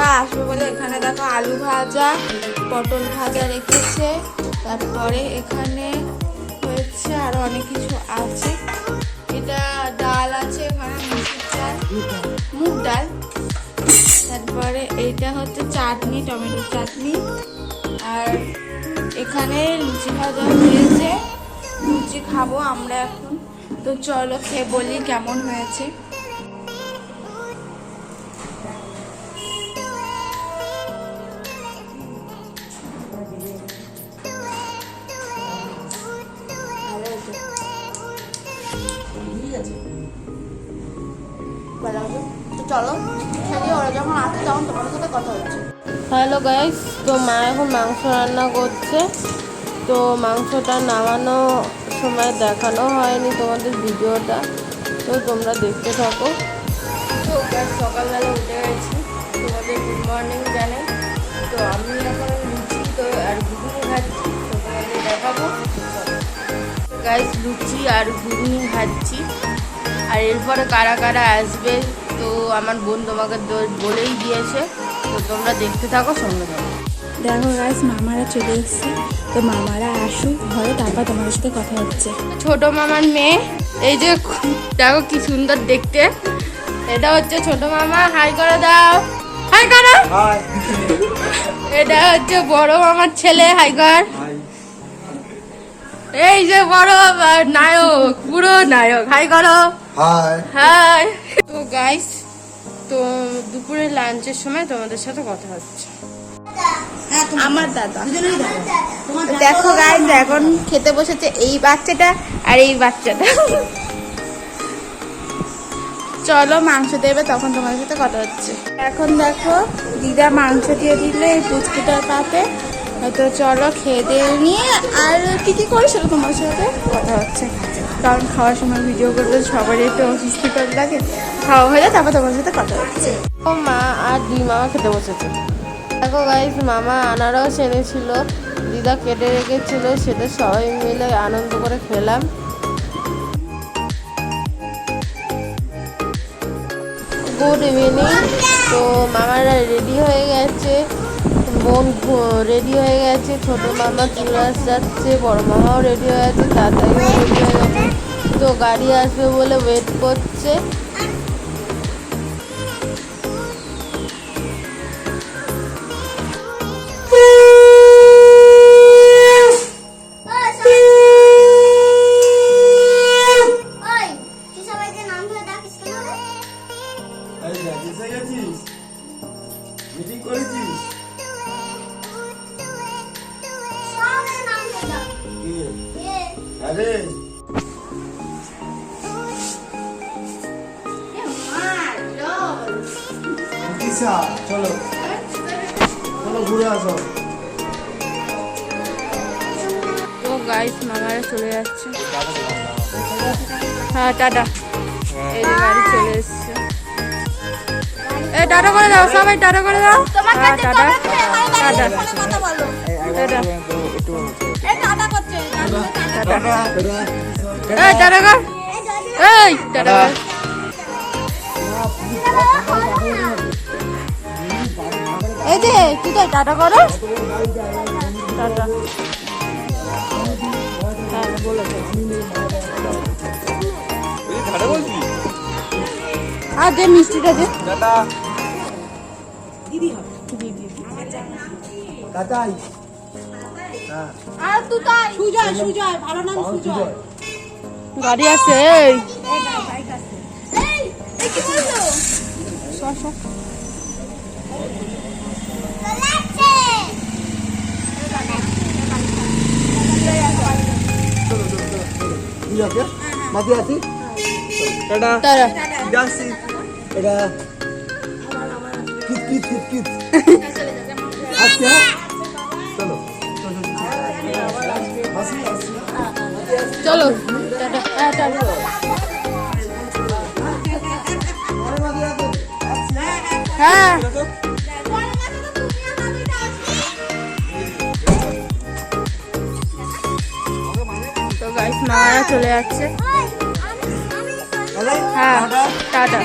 ওরা আসবে বলে এখানে দেখো আলু ভাজা, পটল ভাজা রেখেছে। তারপরে এখানে হয়েছে আরও অনেক কিছু আছে। এটা ডাল আছে এখানে মুসুর ডাল। মুগ ডাল। তারপরে এইটা হচ্ছে চাটনি, টমেটো চাটনি। আর এখানে লুচি ভাজা হয়েছে। লুচি খাব আমরা এখন। তো চলো খেয়ে বলি কেমন হয়েছে। তো চলো খেয়ে ওরা যখন আসছে তখন তোমাদের সাথে কথা হচ্ছে। হ্যালো গাইস তো মা এখন মাংস রান্না করছে। তো মাংসটা নামানো সময় দেখানো হয়নি তোমাদের ভিডিওটা। তো তোমরা দেখতে থাকো। তো সকালবেলা উঠে গেছি। তোমাদের গুড মর্নিং জানাই। তো আমি এখন লুচি তো আর ঘুগনি খাচ্ছি তো তোমাদের দেখাবো। গাইস লুচি আর ঘুগনি খাচ্ছি। আর এরপরে কারা কারা আসবে তো আমার বোন তোমাকে তো- বলেই দিয়েছে তো তোমরা দেখতে থাকো সঙ্গে থাকো। দেখো গাইস মামারা চলে এসেছে। তো মামারা আসুক ঘরে তারপর তোমার সাথে কথা হচ্ছে। ছোট মামার মেয়ে এই যে দেখো কি সুন্দর দেখতে। এটা হচ্ছে ছোট মামা হাই করে দাও। হাই করো? এটা হচ্ছে বড় মামার ছেলে হাই কর। এই যে বড় নায়ক পুরো নায়ক। হাই করো হাই হাই তো গাইস তো দুপুরে লাঞ্চের সময় তোমাদের সাথে কথা হচ্ছে। আমার দাদা। দেখো গাইস এখন খেতে বসেছে এই বাচ্চাটা আর এই বাচ্চাটা। চলো মাংস দেবে তখন তোমাদের সাথে কথা হচ্ছে। এখন দেখো দিদা মাংস দিয়ে দিলে এই পুচকিটার পাতে। তো চলো খেয়ে দিয়ে নিয়ে আর কি কি করে সেটা তোমার সাথে? কথা হচ্ছে কারণ খাওয়ার সময় ভিডিও করলে সবারই একটু অসুস্থকর লাগে। খাওয়া হয়ে যায় তারপর তোমার সাথে কথা হচ্ছে। ও মা আর দুই মামা খেতে বসেছে। দেখো গাইস মামা আনারস এনেছিল। দিদা কেটে রেখেছিল সেটা সবাই মিলে আনন্দ করে খেলাম। গুড ইভিনিং তো মামারা রেডি হয়ে গেছে। বোন রেডি হয়ে গেছে, ছোট মামা চুরাস যাচ্ছে বড় মামাও রেডি হয়ে গেছে তাড়াতাড়িও রেডি হয়ে গেছে। তো গাড়ি আসবে বলে ওয়েট করছে। আরে। চলো। চলো ঘুরে আসো। তো গাইস মামারা চলে যাচ্ছে। হ্যাঁ টাটা। এই যে গাড়ি চলে এসছে। এ টাটা করে দাও সবাই টাটা করে দাও। হ্যাঁ টাটা। হয় টাটা। ফোনে কথা বলো। টাটা। টাটা। এই টাটা কর এই টাটা এই যে তুই তো টাটা করো টাটা হ্যাঁ আর যে মিষ্টিটা দে। কাটাই হ্যাঁ আর তুই তাই। গাড়ি আছে এই। এই, এই কি বলল? চলে আসছে। তুই আছি? টাটা। তারা যাচ্ছি। এটা কিত কিত কিত চলো। হ্যাঁ। তো গাইস চলে যাচ্ছে। হ্যাঁ টাটা।